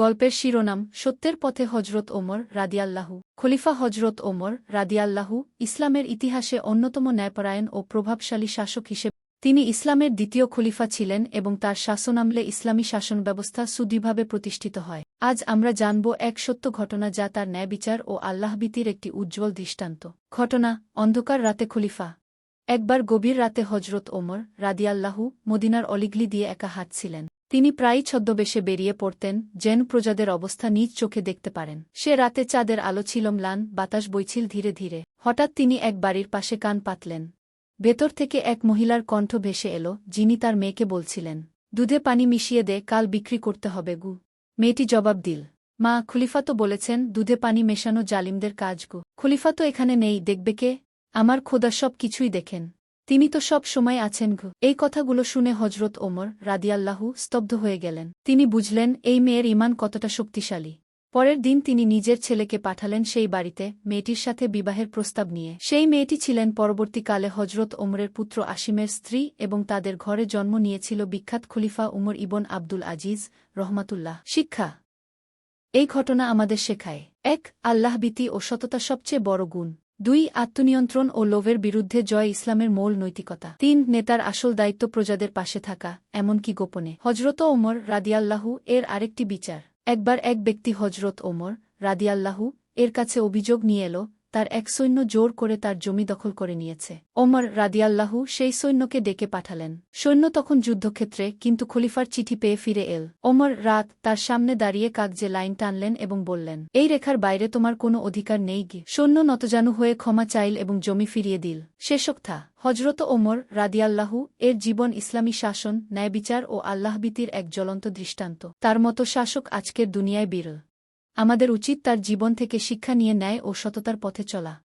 গল্পের শিরোনাম, সত্যের পথে হজরত ওমর রাদিয়াল্লাহু, খলিফা হজরত ওমর রাদিয়াল্লাহু, ইসলামের ইতিহাসে অন্যতম ন্যায়পরায়ণ ও প্রভাবশালী শাসক হিসেবে। তিনি ইসলামের দ্বিতীয় খলিফা ছিলেন এবং তার শাসনামলে ইসলামী শাসন ব্যবস্থা সুদৃঢ়ভাবে প্রতিষ্ঠিত হয়। আজ আমরা জানব এক সত্য ঘটনা যা তার ন্যায়বিচার ও আল্লাহবিতির একটি উজ্জ্বল দৃষ্টান্ত। ঘটনা, অন্ধকার রাতে খলিফা। একবার গভীর রাতে হজরত ওমর রাদিয়াল্লাহু মদিনার অলিগলি দিয়ে একা হাঁটছিলেন। তিনি প্রায়ই ছদ্মবেশে বেরিয়ে পড়তেন, যেন প্রজাদের অবস্থা নিজ চোখে দেখতে পারেন। সে রাতে চাঁদের আলো ছিল ম্লান, বাতাস বইছিল ধীরে ধীরে। হঠাৎ তিনি এক বাড়ির পাশে কান পাতলেন। ভেতর থেকে এক মহিলার কণ্ঠ ভেসে এলো, যিনি তার মেয়েকে বলছিলেন, দুধে পানি মিশিয়ে দে, কাল বিক্রি করতে হবে গু। মেয়েটি জবাব দিল, মা, খলিফা তো বলেছেন, দুধে পানি মেশানো জালিমদের কাজ গু। খলিফা তো এখানে নেই, দেখবে কে? আমার খোদা সব কিছুই দেখেন। তিনি তো সব সময় আছেন ঘু। এই কথাগুলো শুনে হজরত ওমর রাদিয়াল্লাহু স্তব্ধ হয়ে গেলেন। তিনি বুঝলেন, এই মেয়ের ইমান কতটা শক্তিশালী। পরের দিন তিনি নিজের ছেলেকে পাঠালেন সেই বাড়িতে, মেয়েটির সাথে বিবাহের প্রস্তাব নিয়ে। সেই মেয়েটি ছিলেন পরবর্তীকালে হজরত ওমরের পুত্র আসিমের স্ত্রী এবং তাদের ঘরে জন্ম নিয়েছিল বিখ্যাত খলিফা উমর ইবন আব্দুল আজিজ, রহমাতুল্লাহ। শিক্ষা। এই ঘটনা আমাদের শেখায়। এক, আল্লাহবিতি ও সততা সবচেয়ে বড় গুণ। দুই, আত্মনিয়ন্ত্রণ ও লোভের বিরুদ্ধে জয় ইসলামের মূল নৈতিকতা। তিন, নেতার আসল দায়িত্ব প্রজাদের পাশে থাকা, এমনকি গোপনে। হজরত ওমর রাদিয়াল্লাহু এর আরেকটি বিচার। একবার এক ব্যক্তি হজরত ওমর রাদিয়াল্লাহু এর কাছে অভিযোগ নিয়ে এলো তার এক সৈন্য জোর করে তার জমি দখল করে নিয়েছে। ওমর রাদিয়াল্লাহু সেই সৈন্যকে ডেকে পাঠালেন। সৈন্য তখন যুদ্ধক্ষেত্রে কিন্তু খলিফার চিঠি পেয়ে ফিরে এল। ওমর রাত তার সামনে দাঁড়িয়ে কাগজে লাইন টানলেন এবং বললেন, এই রেখার বাইরে তোমার কোনো অধিকার নেই গি। সৈন্য নতজানু হয়ে ক্ষমা চাইল এবং জমি ফিরিয়ে দিল। শেষোক্তা হজরত ওমর রাদিয়াল্লাহু এর জীবন ইসলামী শাসন, ন্যায়বিচার ও আল্লাহবিতির এক জ্বলন্ত দৃষ্টান্ত। তার মতো শাসক আজকের দুনিয়ায় বিরল। আমাদের উচিত তার জীবন থেকে শিক্ষা নিয়ে নেয় ও সততার পথে চলা।